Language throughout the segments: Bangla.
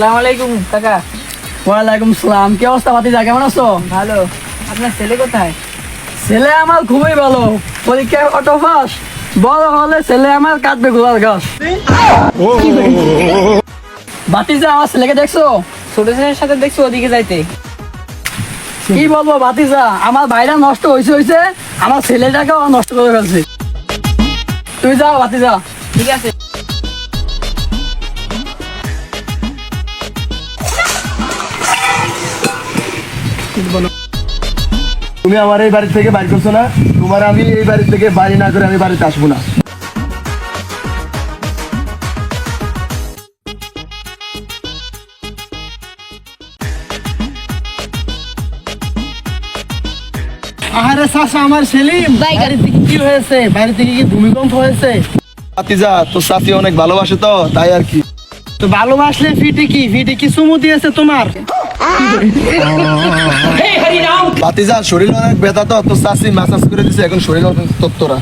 সালাম আলাইকুম কাকা। ওয়ালাইকুম সালাম। কি অবস্থা ভাতিজা? কেমন আছো? ভালো। আপনার ছেলে কোথায়? ছেলে আমার খুবই ভালো। পরীক্ষায় অটো বড় হলে ছেলে আমার কাটবে গোলার গাছ। আমার ছেলেকে দেখছ? ছোট ছেলের সাথে দেখছি ওদিকে যাইতে। কি বলব ভাতিজা? আমার ভাইরা নষ্ট হয়েছে হয়েছে আমার ছেলেটাকেও নষ্ট করে ফেলছে। তুই যাও ভাতিজা। ঠিক আছে। তুমি আমার এই বাড়ি থেকে বাড়ি করছ না? তোমার আমি এই বাড়ি থেকে বাড়ি না করে আমি বাড়িতে আসব না। আরে চাচা আমার সেলিম। বাড়ি থেকে কি হয়েছে? বাড়ি থেকে কি ভূমিকম্প হয়েছে? ভাতিজা তোর সাথী অনেক ভালোবাসে তো তাই আর কি। তো ভালোবাসলে ফিটে কি? ফিটে কি চুমু দিয়েছে তোমার? ভাতিজা শরীর অনেক ব্যথা তো তোর চাষি ম্যাসাজ করে দিছে এখন শরীর অনেক তত্তরা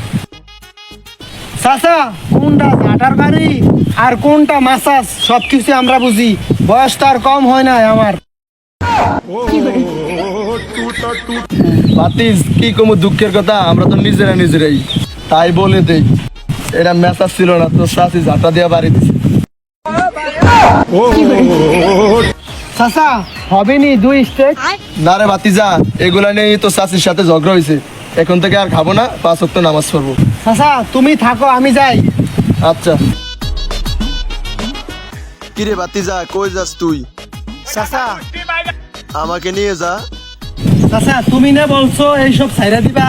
চাচা কোনটা ঝাঁটার বাড়ি আর কোনটা মাসাজ সবকিছু আমরা বুঝি। বয়স তো আর কম হয় না আমার। ভাতিজ কি কমু দুঃখের কথা? আমরা তো নিজেরা নিজেরাই। তাই বলে দেই এটা ম্যাসাজ ছিল না তোর চাষি ঝাঁটা দেওয়া বাড়ি দিছে। চাচা হবে নি দুই স্টেক না রে ভাতিজা এগুলা নিয়ে তোর চাষির সাথে ঝগড়া হয়েছে এখন থেকে আর খাব না পাঁচ ওয়াক্ত নামাজ পড়ব। চাচা তুমি থাকো আমি যাই। আচ্ছা। কিরে ভাতিজা কই যাস তুই? চাচা। আমাকে নিয়ে যা। চাচা তুমি না বলছো এইসব ছাইরা দিবা?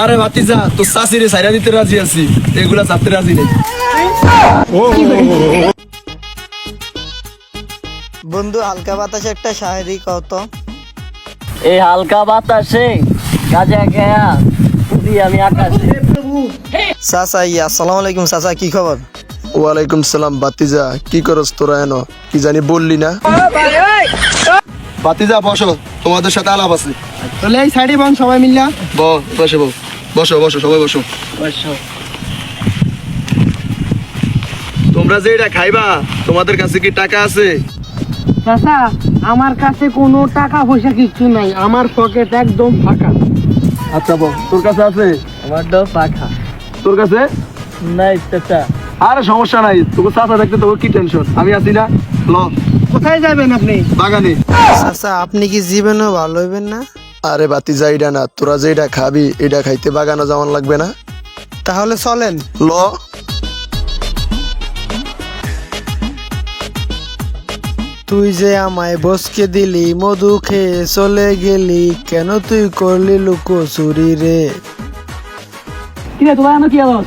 আরে ভাতিজা তোর শাশিরে সাইরা দিতে রাজি আছি। এগুলা চাপতে রাজি নেই। বন্ধু হালকা বাতাসে একটা শায়রি কত? এই হালকা বাতাসে কাজে গেয়া উড়ি আমি আকাশে। চাচা ইয়া আসসালামু আলাইকুম চাচা কি খবর? ওয়ালাইকুম সালাম ভাতিজা কি করস তোরা এনো? কি জানি বললি না? ভাতিজা বসো তোমাদের সাথে আলাপ আছে। তাহলে এই সাইডে বন সবাই মিললা? বসে বো বসো বসো সবাই বসো। তোমরা যে এটা খাইবা তোমাদের কাছে কি টাকা আছে? চাচা আমার কাছে কোনো টাকা পয়সা কিচ্ছু নাই আমার পকেট একদম ফাঁকা। আচ্ছা বল তোর কাছে আছে? আমার তো পাখা তোর কাছে? নাই চাচা। আরে সমস্যা নাই তোকে চাচা দেখতে তোকে কি টেনশন আমি আছি না। ল। কোথায় যাবেন আপনি? বাগানে। চাচা আপনি কি জীবনেও ভালো হইবেন না? আরে বাতি যা এটা না তোরা যেটা খাবি এটা খাইতে বাগানো যেমন লাগবে না। তাহলে চলেন। ল। তুই যে আমায় বসকে দিলি মধু খেয়ে চলে গেলি কেন তুই করলি লুকো চুরি রে? কি তোমার আমার কি আওয়াজ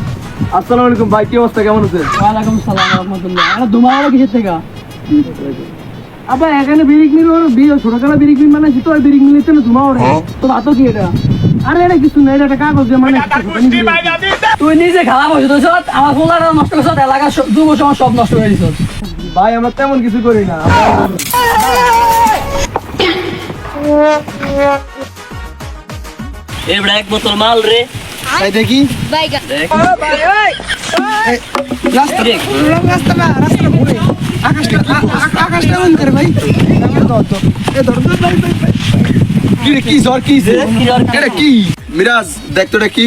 আসসালামু আলাইকুম ভাই কি অবস্থা? কেমন আছে ওয়ালাইকুম সালাম রহমতুল্লাহ। আরে ধুমা হলো কিসের থেকে? আবার এখানে বিরিক মিল ওর বিরিক মিল মানে তো বিরিক মিলিতে না ধুমা ওরে তো ভাতো কি এটা? আরে এটা কিছু না এটা কাগজ মানে তুই নিজে খারাপ হয়েছে তো আমার ফোলাটা নষ্ট করছ এলাকার সব- যুব সমাজ সব নষ্ট করে দিছ ভাই আমরা তেমন কিছু করি না। এক বোতল মাল রে। তাই দেখি। রাস্তা রাস্তা না রাস্তা ভুলে আকাশটা আ- আ- আকাশটা অন করে ভাই? ধর, ধর। এ ধর, ধর, ভাই, ভাই, ভাই। কি কি জ্বর কি এটা কি? মিরাজ দেখ তো এটা কি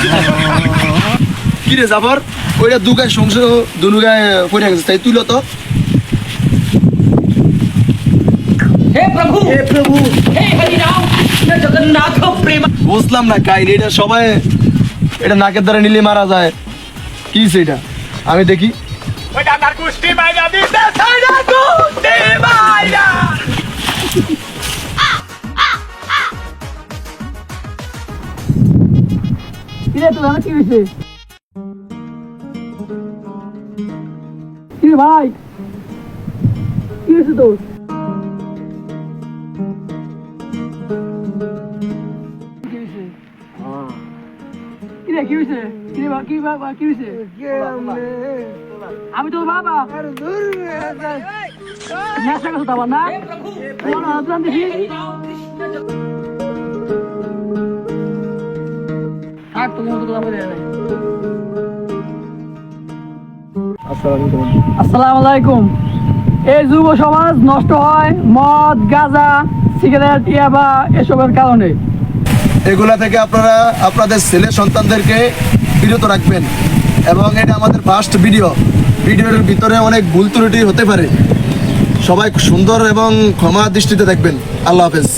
কি রে জাফর? ওইটা দু গায়ে সংস দুনু গায়ে পড়ে গেছে তাই তুইলো তো। হে প্রভু! হে প্রভু! হে হরি রাম! হে জগন্নাথ প্রেম! বুঝলাম না কাহিনী এটা সবাই এটা নাকের দ্বারা নিলে মারা যায়। কি সেটা আমি দেখি। কি রে তোর আমার কি হয়েছে? কি রে ভাই কি হয়েছে তোর? কি কি হয়েছে? কি রে বা- কি বা- কি হয়েছে? আমি তোর বাবা। নেশা করছ তো না। তোমার হাত দেখি আসসালামু আলাইকুম। এই যুব সমাজ নষ্ট হয় মদ, গাঁজা, সিগারেট, ইয়াবা এসবের কারণে। এগুলা থেকে আপনারা আপনাদের ছেলে সন্তানদেরকে বিরত রাখবেন এবং এটা আমাদের ফার্স্ট ভিডিও ভিডিওর ভিতরে অনেক ভুল ত্রুটি হতে পারে। সবাই সুন্দর এবং ক্ষমা দৃষ্টিতে দেখবেন। আল্লাহ হাফেজ।